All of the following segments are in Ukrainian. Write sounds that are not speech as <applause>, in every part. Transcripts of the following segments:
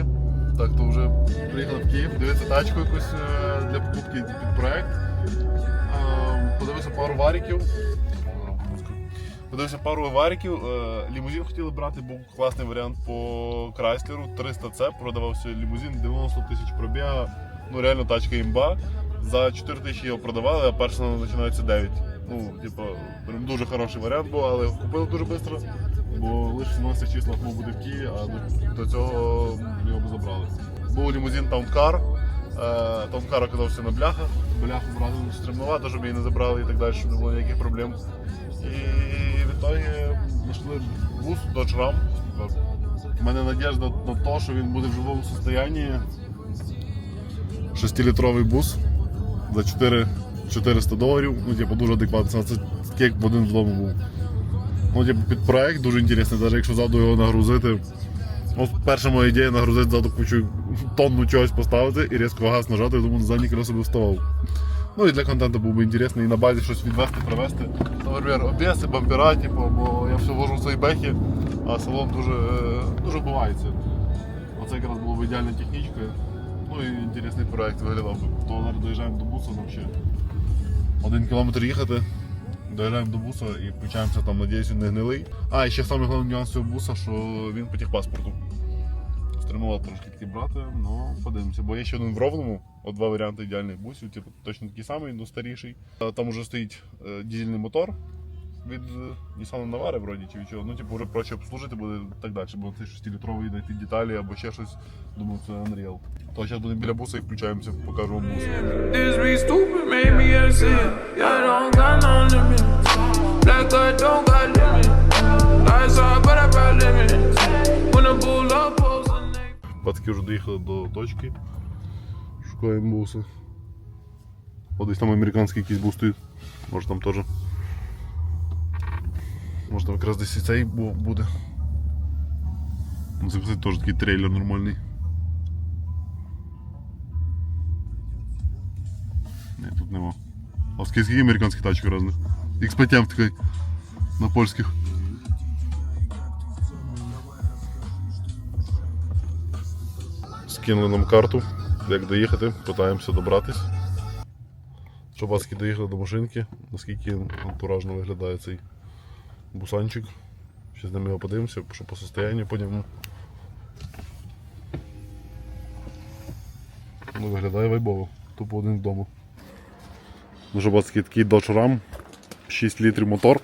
Львові. Так, то вже приїхали в Київ, дивитися тачку якусь е, для покупки під проект. Е, Подивився пару варіків. Подивився пару варіків. Е, Лімузин хотіли брати, був класний варіант по Крайслеру. 300C продавався лімузин, 90 тисяч пробіга. Ну реально тачка імба. За 4 тисячі його продавали, а перша починається 9. Ну, типу, дуже хороший варіант був, але купили дуже швидко, бо лише 17 числа мав бути в Києві, а до, до цього його б забрали. Був лімузин Таункар. Е, Таункар оказався на бляхах. Бляху зразу стримнувато, щоб її не забрали і так далі, щоб не було ніяких проблем. І в ітогі знайшли бус Dodge Ram. У мене надіжда на те, що він буде в живому стані. 6-літровий бус за 4 400 доларів. Ну, типу, дуже адекватно. Це таке, як один вдома був. Ну, типу, під проект дуже інтересний, навіть якщо ззаду його нагрузити. От перша моя ідея нагрузити ззаду кучу тонну чогось поставити і різко газ нажати, я думаю, задній колесо би вставав. Ну і для контенту був би інтересний і на базі щось відвести, привезти. Наприклад, обвеси, бампера, типу, бо я все вожу в свої бехи, а салон дуже, е, дуже бувається. Оце якраз було б ідеальною технічкою. Ну і інтересний проект виглядав би. То зараз доїжджаємо до нам ще один кілометр їхати. Доїжджаємо до буса і включаємося там, надіюсь, він не гнилий. А, і ще саме головний нюанс цього буса, що він по техпаспорту. Стримував трошки такі брати, ну подивимося. Бо є ще один в ровному, от два варіанти ідеальних бусів, типу точно такий самий, але старіший. Там уже стоїть е, дизельний мотор від е, Nissan Navara вроді чи від чого. Ну, типу, вже проще обслужити буде і так далі, бо цей 6-літровий знайти деталі або ще щось, думаю, це Unreal. То зараз будемо біля буса і включаємося, покажу вам бус. This be stupid, made me upset. I don't got no limits. Black God don't got limits. Lights off, but I brought limits. When the bull up, post a nigga. Пацки вже доїхали до точки. Шукаємо буси. О, десь там американський якийсь бус стоїть. Може там теж. Може якраз десь і цей буде. Це теж такий трейлер нормальний. Ні, тут нема. А скільки американських тачок різних? XPTM такий на польських. Скинули нам карту, як доїхати, питаємося добратись. Щоб паски доїхали до машинки, наскільки антуражно виглядає цей бусанчик. Ще з ними його подивимося, що по состоянню по ньому. Ну, виглядає вайбово, тупо один вдома. Ну що, пацки, такий Dodge Ram, 6 літрів мотор.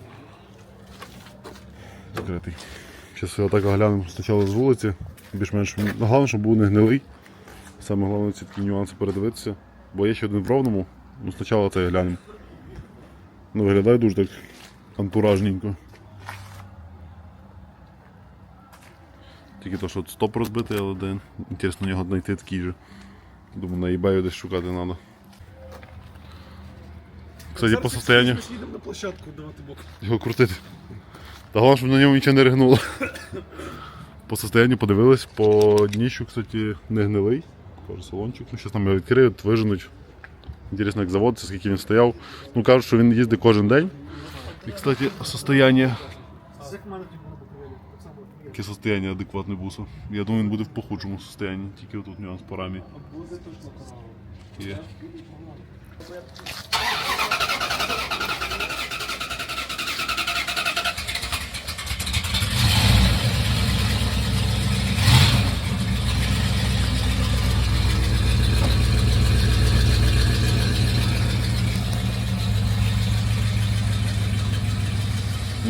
Закритий. Зараз його так оглянемо спочатку з вулиці. Більш-менш головне, щоб був не гнилий. Саме головне ці такі нюанси передивитися. Бо є ще один в ровному, ну спочатку це глянемо. Ну, виглядає дуже так антуражненько. Тільки то, що стоп розбитий, але де інтересно його знайти такий же. Думаю, на eBay десь шукати треба. Кстати, по состоянию Їдемо на площадку давати бок. його крутити. Та головне, щоб на ньому нічого не ригнуло. По состоянню подивились, по дніщу, кстати, не гнилий. Тоже салончик. Ну, зараз там його відкриють, виженуть. Інтересно, як заводиться, скільки він стояв. Ну, кажуть, що він їздить кожен день. І, кстати, состояние. Як мене ті було покривали, так само як Яке состояние адекватне бусу. Я думаю, він буде в похудшому состоянні, тільки отут нюанс по рамі. Є.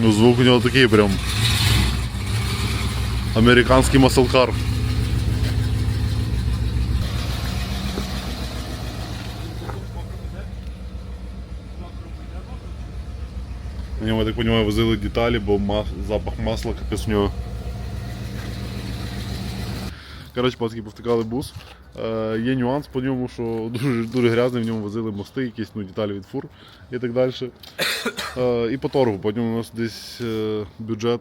Ну, звук у нього такий прям. Американський маслкар. На ньому, я так розумію, возили деталі, бо ма- запах масла капець у нього. Коротше, пацки повтикали бус. Е, є нюанс по ньому, що дуже, дуже грязний, в ньому возили мости, якісь ну, деталі від фур і так далі. Е, і по торгу, по ньому у нас десь е, бюджет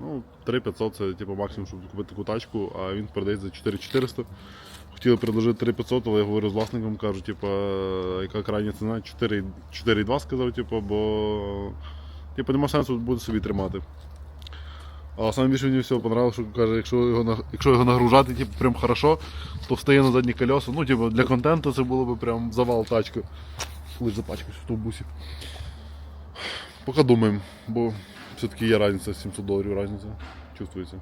ну, 3500 це типу, максимум, щоб купити таку тачку, а він продається за 4400. Хотіли предложити 3500, але я говорю з власником, кажу, типу, яка крайня ціна? 4 4,2 сказав, типу, бо типу, нема сенсу буде собі тримати. А саме більше мені всього понравилось, що каже, якщо його, якщо його нагружати типу, прям хорошо, то встає на задні колеса. Ну, типу, для контенту це було б прям завал тачки. Лиш запачкаюсь в тому бусі. Поки думаємо, бо все-таки є різниця, 700 доларів різниця. Чувствується.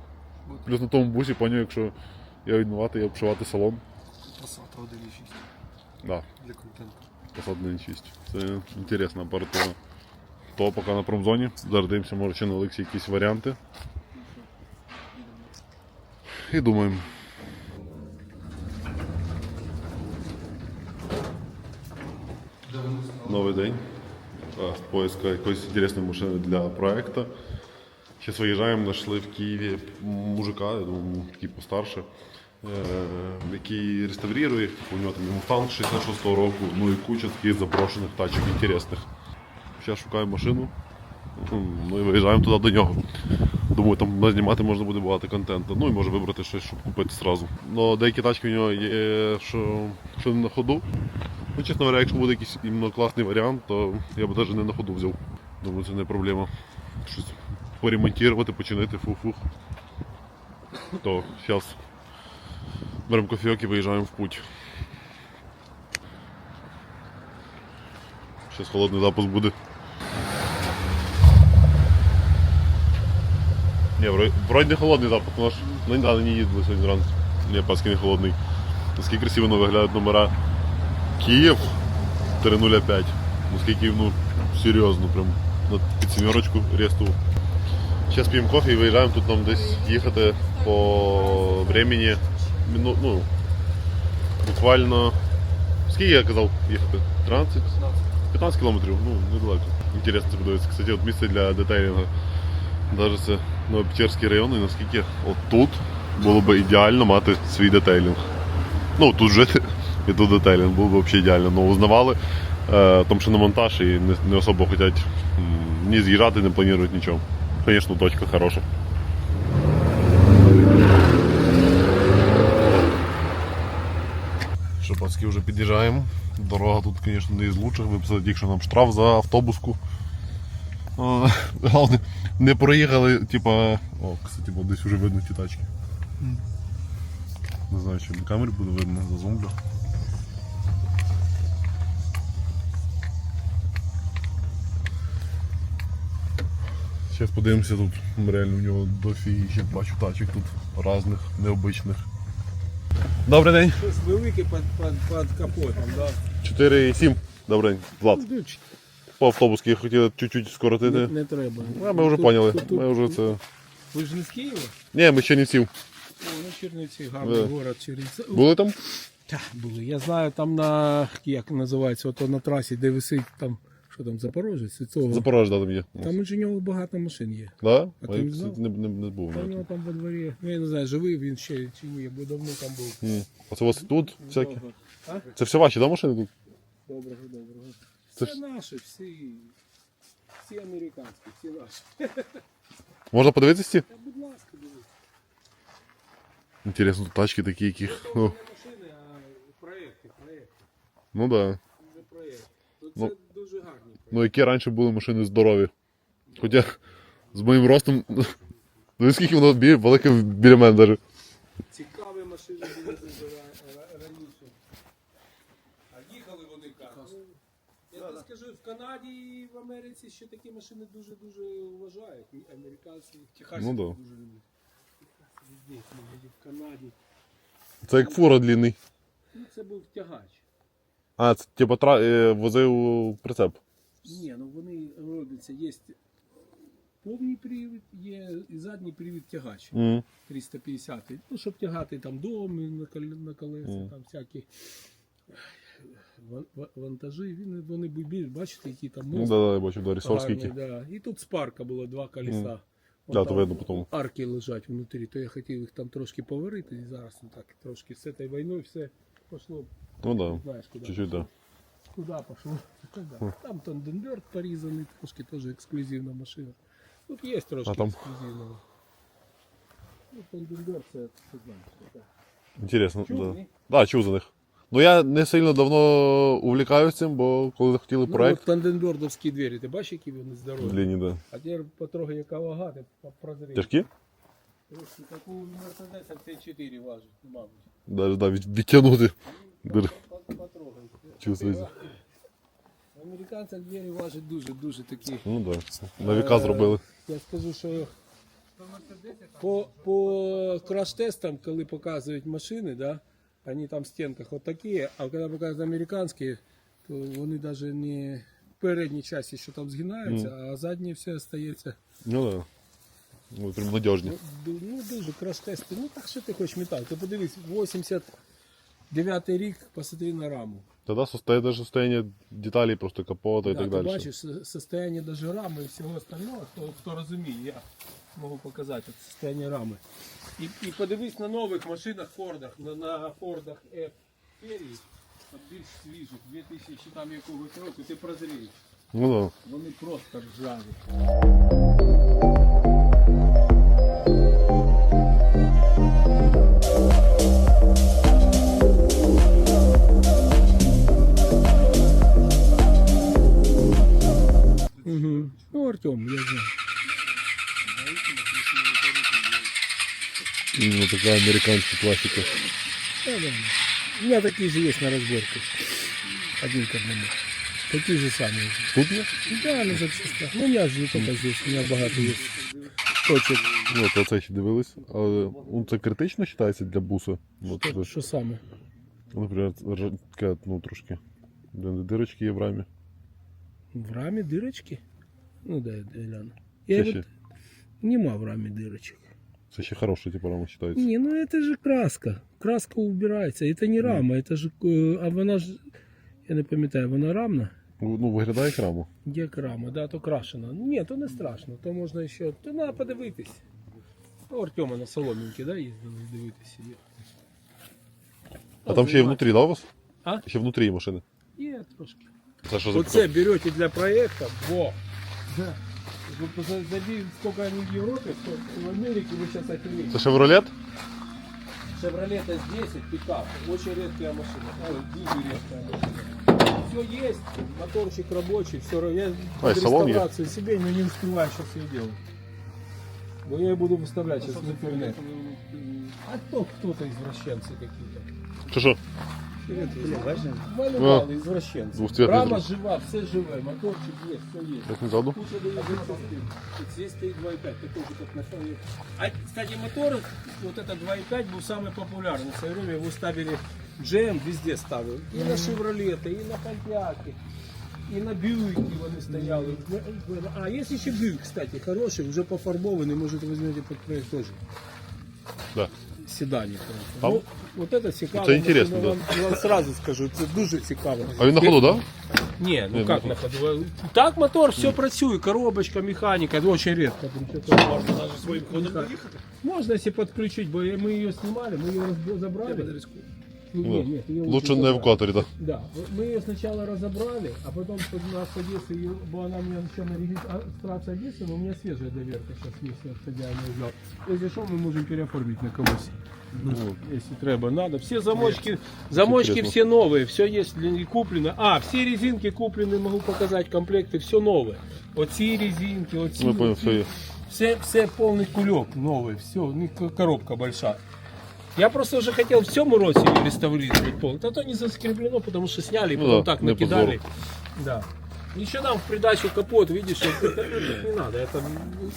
Плюс на тому бусі, поняв, якщо я відмивати, я обшивати салон. Passat 1.6 Да, для контенту. Passat 1.6. Це інтересна апаратура. То поки на промзоні. Зараз дивимося, може чи на Олексі якісь варіанти. І думаємо. Новий день. А, Поиска якоїсь інтересної машини для проекту. Зараз виїжджаємо, знайшли в Києві мужика, я думаю, такий постарше, е, який реставрує, у нього там Мустанг 66-го року, ну і куча таких запрошених тачок інтересних. Зараз шукаємо машину, ну і виїжджаємо туди до нього. Думаю, там знімати можна буде багато контенту. Ну і може вибрати щось, щоб купити одразу. Ну, деякі тачки в нього є, що, що не на ходу. Ну, чесно говоря, якщо буде якийсь іменно класний варіант, то я б навіть не на ходу взяв. Думаю, це не проблема. Щось поремонтувати, починити фух-фух. То зараз беремо кофійок і виїжджаємо в путь. Зараз холодний запуск буде. Ні, вроді, не холодний запуск, але ж ну, не їздили сьогодні зранку. Ні, паски не холодний. Наскільки красиво виглядають номера. Київ 305. Наскільки, ну, серйозно, прям на під сімерочку ресту. Зараз п'ємо кофе і виїжджаємо тут нам десь їхати по времени. Мину, ну, буквально. Скільки я казав їхати? 13? 15 кілометрів, ну, недалеко. Інтересно це подивитися. Кстати, от місце для детейлінгу. Навіть це Новопечерський район, і наскільки от тут було б ідеально мати свій детейлінг. Ну, тут жити і тут детейлінг було б взагалі ідеально. Ну, узнавали, е, тому що на монтаж і не, не особо хочуть ні з'їжджати, не планують нічого. Звісно, точка хороша. Що, пацки, вже під'їжджаємо. Дорога тут, звісно, не із лучших. Виписали тільки що нам штраф за автобуску. Головне, не проїхали, типа. О, кстати, бо десь вже видно ті тачки. Не знаю, чи на камері буде видно, зазумлю. Зараз подивимося тут. Реально у нього дофігіще бачу тачок тут різних, необичних. Добрий день. Щось велике під, під, під капотом, да? 4,7. Добрий день. Влад. По автобуски хотіли чуть-чуть скоротити. Не, не треба. А, ми вже Тут- поняли. тут- тут- Ми вже це. Ви ж не з Києва? Ні, ми ще не сів. О, ну Чернівці, гарний Да. город Чернівці. Були там? Та, були. Я знаю, там на, як називається, ото на трасі, де висить там, що там, Запорожець, і цього. Запорожжя да, там є. Там у нього багато машин є. Да? А ти не знав? не, не, не був. Та у ні. нього там во дворі, ну я не знаю, живий він ще чи ні, бо давно там був. Ні. А це у вас тут всякі? А? Це все ваші, да, машини тут? Доброго, доброго. Це Це ж- наші, всі, всі американські, всі наші. Можна подивитися ці? Та, будь ласка, дивіться. Інтересно, тут тачки такі, яких. Це Ну, не машини, а проєкти, проєкти. ну да. Вже проєкт. Ну. це проєкти. Ну які раніше були машини здорові. Хоча з моїм ростом. <laughs> Ну скільки воно бі- велике біля мене навіть. Цікаві машини були раніше. А їхали вони як? Ну, Я тобі скажу, в Канаді і в Америці ще такі машини дуже-дуже вважають. Американці, техасці Ну да. дуже люблять. Техасці в Канаді. Це як фура длинний. Ну, це був тягач. А, це типу е, возив прицеп. Ні, ну вони робляться, є повний привід, є і задній привід тягач. М. 350. Ну, щоб тягати там дом на, кол- на колеса, Мгм. там всякі ва- ва- вантажі. Він, вони більш, бачите, які там Ну мост да, да, я бачу, да, рісорський. да. І тут спарка було два колеса. Вон Да, там видно потім. Арки лежать внутрі, то я хотів їх там трошки поварити, і зараз ну, так трошки з цією війною все пішло, Ну да. знаєш, куди. Чуть-чуть, да. Куда пошло? <laughs> Да. Там Танденберг порізаний, трошки теж ексклюзивна машина. Тут є трошки А там? ексклюзивного. Ну, Танденберг це, це знаєш. це. Інтересно, Чув, да. ні? Да, чув за них. Ну я не сильно давно увлікаюся цим, бо коли хотіли Ну, проект. от Танденбердовські двері, ти бачиш, які вони здорові? Длинні, да. А тепер потрогай, яка вага, ти по- прозрій. Тяжкі? Трошки, как у Мерседеса Т4 важить, мабуть. Навіть навіть відтягнути. Дир- Пот- Потрогай. Чувствується. У Американців двері важать дуже-дуже такі. Ну так. Да. На віка зробили. Я скажу, що по, по краш-тестам, коли показують машини, да, вони там в стінках отакі, а коли показують американські, то вони навіть не в передній часті, що там згинаються, а задні все остається. Ну так. Да. Ну, прям надіжні. Ну, ну дуже краш-тести. Ну так що ти хочеш метал? Ти подивись, 89 рік, посмотри на раму. Тоді состояние, даже состояние деталей, просто капота і Да, так ти далі. бачиш со- состояние даже рами і всього остального, хто, хто розуміє, я можу показати це состояние рами. І, і подивись на нових машинах Фордах, на, на Фордах F серії, от більш свіжих, 2000 там якогось року, ти прозрієш. Ну так. Вони просто ржаві. Артем, я знаю. Ну, така американська класика. Да, да. У меня такие же есть на разборке. Один к одному. Такие же самые. Є? Да, на запчастях. Ну, у меня же не только здесь, у меня богато есть. Точек. Ну, то це ще дивились. Але ну, це критично вважається для буса. Ну, Что, це, что самое? наприклад, р- таке, ну, трошки. де Дирочки є в рамі. В раме дырочки? Ну да, я гляну. Я Це вот... ще, Нема в раме дырочек. це ще хороша, типу, рама вважається. Не, ну это же краска. Краска убирается. Это не рама, это же... э, А вона ж... Я не пам'ятаю, вона рамна? Ну, виглядає як рама. Як рама, да, то крашена. Ні, то не страшно, то можна ще. То треба подивитись. У Артема на соломінки, да, їздили дивитися. Є. А там ще є внутрі, да, у вас? А? Ще внутрі є машини. Є трошки. Це що за Оце берете для проекта, во. Да. За- забей, сколько они в Европе, сколько в Америке, вы сейчас охренеете. Це шевролет? Chevrolet S10 пикап, очень редкая машина. Ой, дико редкая машина. Все есть, моторчик рабочий, все. Я А, и под салон реставрацию себе, но не успеваю сейчас ее делать. Но я ее буду выставлять сейчас в интернет. А то кто-то извращенцы какие-то. Що? Малювали извращенцы. Рама жива, все живе, моторчик есть, все есть. Як не ззаду? Куча дает. Вот Здесь стоит 2.5, такой же, как на. А, кстати, мотор, вот этот 2.5 был самый популярный. В свое время его ставили, GM везде ставил. И на Шевролеты, и на Понтиаки, и на Бьюике вони стояли. А, есть еще Бьюик, кстати, хороший, уже пофарбованный, может возьмете под проект тоже. Да. Седані. А? Ну, вот это цікаво. Це інтересно, вам, вам сразу скажу, це дуже цікаво. А він на ходу, да? Не, ну Не, как ну, на ходу? Так мотор, все працює, коробочка, механіка, це очень редко. Можна навіть своїм ходом поїхати? Можна, если подключить, бо ми її знімали, ми її розб- забрали. Не, Ну, нет, ее Лучше забрали. на евакуаторі, да. Да, мы ее сначала разобрали, а потом под нас Одессы, её- бо она у меня еще на регистрации Одессы, но у меня свежая доверка сейчас есть, я хозяин взял. Если что, мы можем переоформить на кого-то. Ну, Если треба, надо. Все замочки, замочки Интересно. все новые, все есть для- куплено. А, все резинки куплены, могу показать комплекты, все новые. Вот эти резинки, вот Ну, я понял, все є. все, все полный кулек новый, все, ну, к- коробка большая. Я просто уже хотел в цьому році ее реставрировать полностью. А то не заскреблено, потому что сняли и Ну потом да, так не накидали. Да. Еще нам в придачу капот, видишь, это, это не надо, это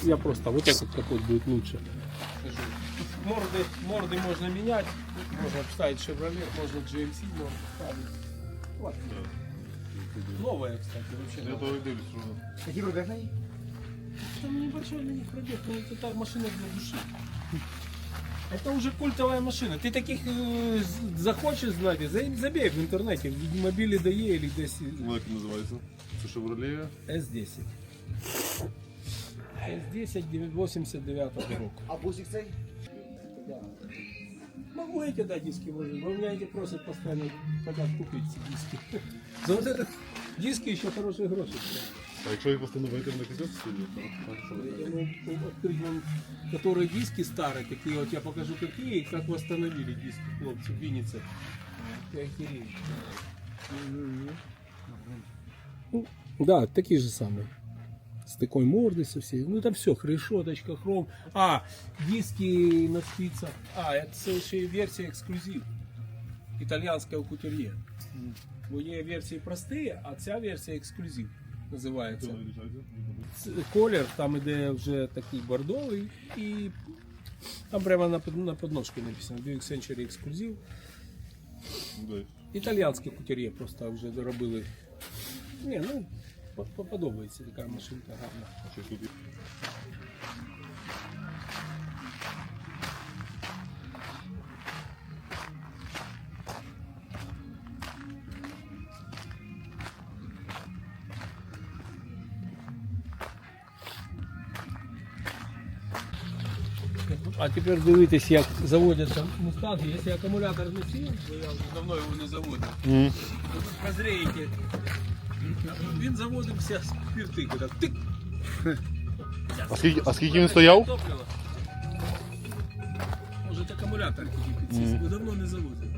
я просто вот этот капот будет лучше. Скажу. Морды, морды можно менять, можно вставить Chevrolet, можно GMC, можно вставить. Вот. Новая, кстати, вообще. новая. Які пробігли? Там небольшой на них пробег, но это так машина для души. Это уже культовая машина. Ты таких э, захочешь знать, за- забей в интернете, в мобиле DE или Ну, як він називається? Це Chevrolet. S10. S10 89 року. А бусик цей? Да. Могу эти дать диски, может, но у меня эти просят постоянно, хотят купить эти диски. <laughs> За вот это диски еще хорошие гроши. А якщо їх встановити на касет студію, Я могу открыть вам, которые диски старые, такие вот я покажу какие, и как восстановили диски хлопцы в Виннице. Ты охереешь. Ну, Да, такие же самые. такой мордой со всей. Ну там все, решеточка, хром. А, диски на спицах. А, это следующая версия эксклюзив. Італіянська у кутюр'є. Бо є версії прості, а ця версія ексклюзив Називається. Колір там іде вже такий бордовий і там прямо на, на подножці написано Buick Century Exclusive. Італіянське кутюр'є просто вже доробили. Ні, ну по- по- подобається така машинка гарна. Тепер дивитесь, як заводяться мустанги. Якщо акумулятор не сів, бо я вже давно його не заводив, М. то тут. Він заводився з пірти, так тик. А скільки, а скільки він стояв? Топливо. Може акумулятор тільки підсість, бо давно не заводив.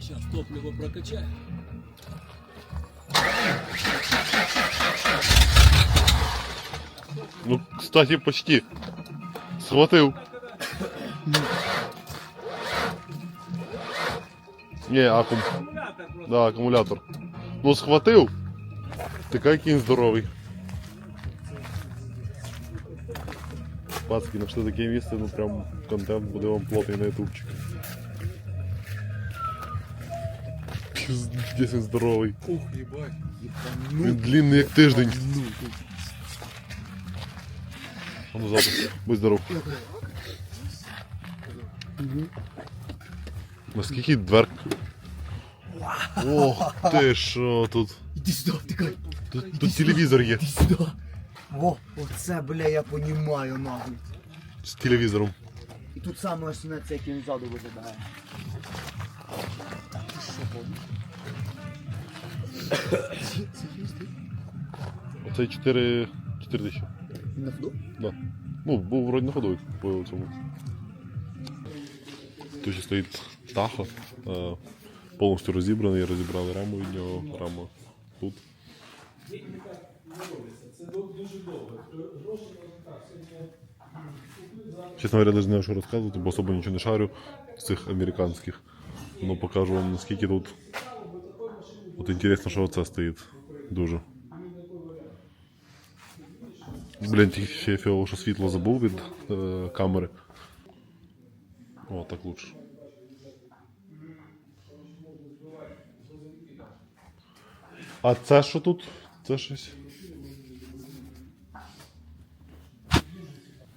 Зараз топливо прокачає. Ну, кстати, почти. Схватив. Не, акум. Акумулятор просто. Да, акумулятор. Ну, схватив. Такий який він здоровий. Пацки, знайшли таке місце, ну прям контент буде вам плотний на ютубчик. Піздець він здоровий. Ух, ебать. Він длинний як тиждень. А ну запис. Будь здоров. Наскільки дверк? Ох ти що тут. Іди сюди, втикай. Тут, тут телевізор є. Іди сюди. О, оце, бля, я понімаю, нахуй. З телевізором. І тут саме основне це, як він ззаду виглядає. Оцей 4, 4 тисячі. На ходу? Да. Ну, був вроді на ходу по цьому. Тут ще стоїть Тахо. е, Повністю розібраний, розібрали раму від нього, рама тут. Це дуже довго. Гроші так сьогодні. Чесно говоря, навіть не знаю, що розказувати, бо особо нічого не шарю з цих американських. Ну покажу вам наскільки тут. От інтересно, що оце стоїть. Дуже. Блін, тільки ще фіоло, що світло забув від е, камери. О, так лучше. А це що тут? Це щось.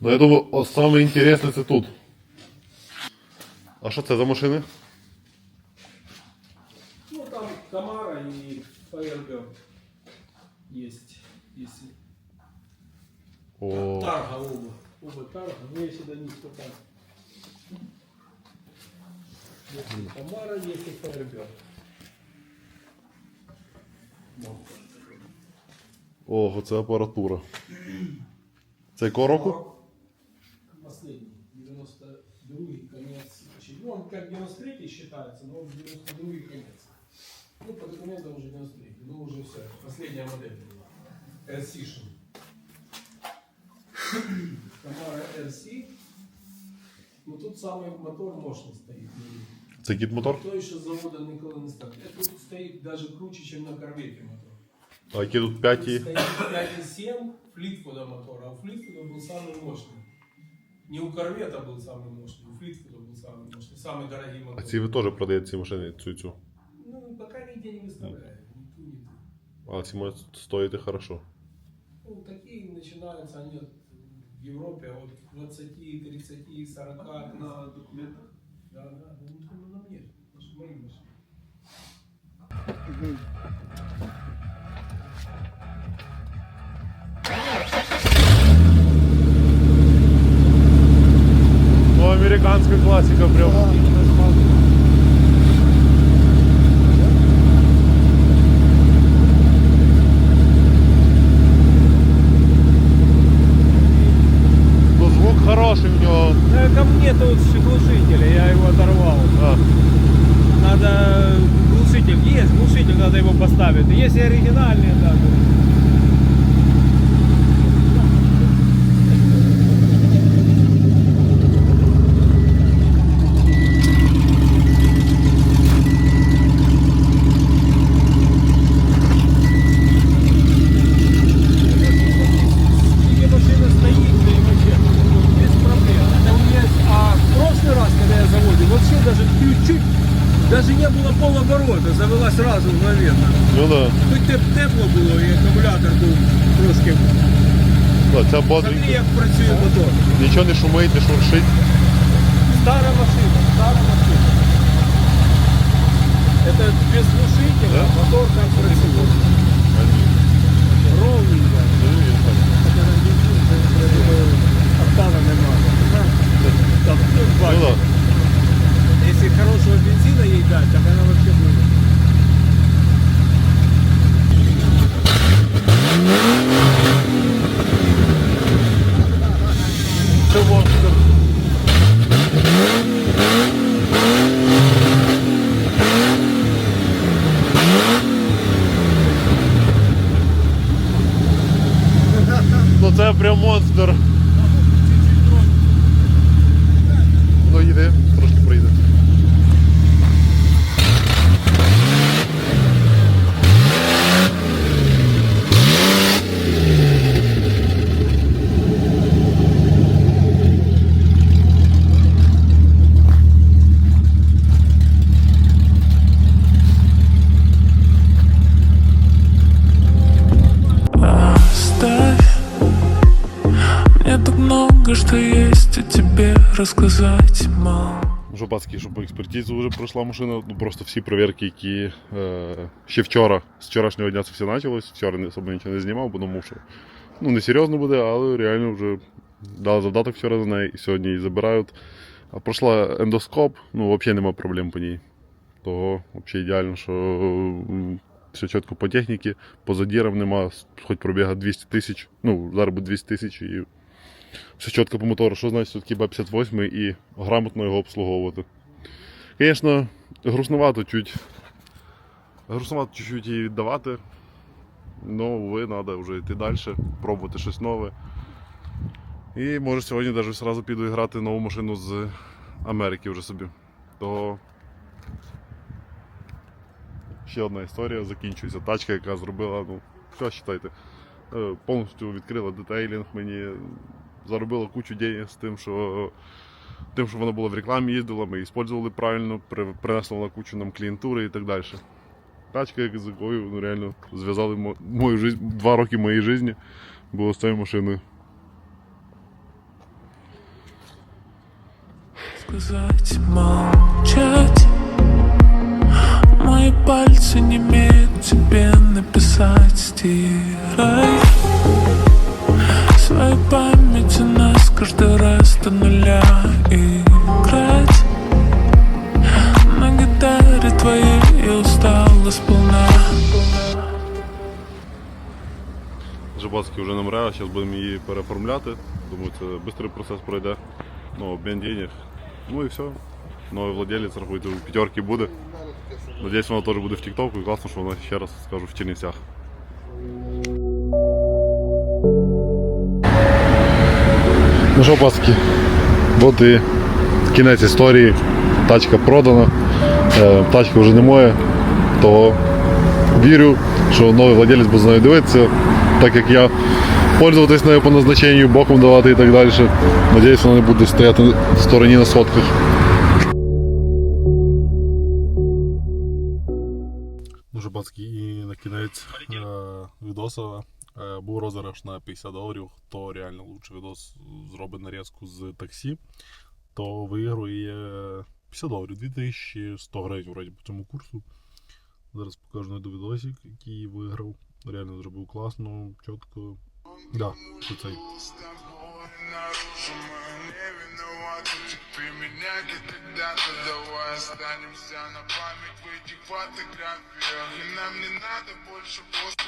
Ну, я думаю, о, саме інтересне це тут. А що це за машини? Ну там Камара и Firebird есть. Если О, Тарга оба. Оба Тарга, но я сюда не столько. Есть и Камара, есть и Firebird. ого, це апаратура. Це якого року? Последний, 92-й конец. Ну, он как 93-й считается, но он 92-й конец. Ну, по документам уже 93 ну уже все, последняя модель была. RC. Камара RC. Ну тут самый мотор мощный стоит. Це кіт мотор? То еще с завода никогда не ставит. Это тут стоит даже круче, чем на корвете мотор. А які тут Тут п'яті? стоит 5,7 Флитфуда мотор, а у Флитфуда был самый мощный. Не у корвета был самый мощный, у Флитфуда был самый мощный, самый дорогий А мотор. ці ви теж продаєте ці машини, цю і цю. Ну, пока нигде не выставляют. Ни ту, ни ту. А ці можуть стоїти хорошо. Ну, такие начинаются они от- в Европе от 20, 30, 40 на документах. Да, да, ну, ну, на мне, на ж- мои машины. Ну, американська класика прям. Ну, звук него... Да. Ко мне тут глушитель, я его оторвал. А, Надо глушитель, есть глушитель, надо его поставить. Есть и оригинальные даже. да ця Смотри, бодренька. як працює мотор. Нічого не шумить, не шуршить. Стара машина, стара машина. Это без глушителя, мотор так працює. Ровненько. Октава немає. Там, ну, Ну бачиш. да. Если хорошего бензина ей дать, так она вообще будет. Ну це прям монстр. Рассказать мало Жопацький, щоб експертизу вже пройшла машина. Ну просто всі перевірки, які е, ще вчора, з вчорашнього дня це все почалось. Вчора не особо нічого не знімав, бо думав, що ну не серйозно буде, але реально вже дали завдаток вчора за неї і сьогодні її забирають. А пройшла ендоскоп, ну взагалі нема проблем по ній. Того взагалі ідеально, що все чітко по техніці, по задірам нема, хоч пробіга 200 тисяч, ну зараз буде 200 тисяч і все чітко по мотору, що значить все-таки Б-58 і грамотно його обслуговувати. Звісно, грустновато чуть. Грустновато чуть-чуть її віддавати. Ну, ви треба вже йти далі, пробувати щось нове. І може сьогодні навіть одразу піду грати нову машину з Америки вже собі. То ще одна історія закінчується. Тачка, яка зробила, ну, що вважайте, е, повністю відкрила детейлінг мені, заробила кучу денег з тим, що тим, що вона була в рекламі, їздила, ми використовували правильно, при- принесла кучу нам клієнтури і так далі. Тачка, з якою ну, реально зв'язали мо- мою жизнь, два роки моєї житті було з цією машиною. Сказать молчать Мои пальцы не имеют тебе написать Свою память у нас каждый раз до нуля Играть На гитаре твоей я устала сполна Жабацький вже намре, зараз будемо її переоформляти. Думаю, це швидкий процес пройде. Ну, обмін денег. Ну і все. Новий владелець, рахуйте, у п'ятерки буде. Надіюсь, вона теж буде в Тіктоку і класно, що вона ще раз скажу в Чернівцях. Ну що, паски, от і кінець історії. Тачка продана. Е, Тачка вже не моя, то вірю, що новий владелець буде з нею дивитися, так як я пользуватись нею по назначенню, боком давати і так далі. Надіюсь, вона не буде стояти в стороні на сотках. Дуже бацький і на кінець е, відоса був розіграш на 50 доларів. Хто реально лучше відос зробить нарізку з таксі, то виграє 50 доларів, 2100 гривень вроді по цьому курсу. Зараз покажу найду відосик, який виграв. Реально зробив класно, чітко. Да, це цей. Не виноват Теперь меня когда-то давай останемся на память в этих фотографиях И нам не надо больше просто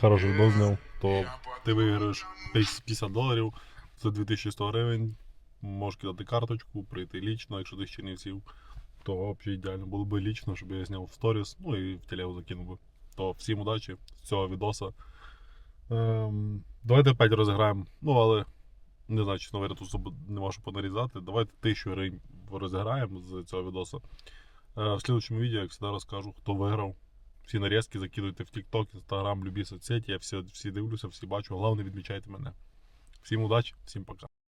Хороший відос зняв, то ти виграєш 50 доларів, це 2100 гривень. Можеш кидати карточку, прийти лічно, якщо ти з Чернівців. То взагалі ідеально було б лічно, щоб я зняв в сторіс, ну і в телегу закинув би. То всім удачі з цього відоса. Ем, давайте опять розіграємо. Ну, але не знаю, чесно говоря, тут нема що понарізати. Давайте тисячу гривень розіграємо з цього відоса. Е, в слідчому відео, як завжди, розкажу, хто виграв. Всі нарізки закидуйте в TikTok, Instagram, любі соцсеті. Я всі, всі дивлюся, всі бачу. Головне, відмічайте мене. Всім удачі, всім пока.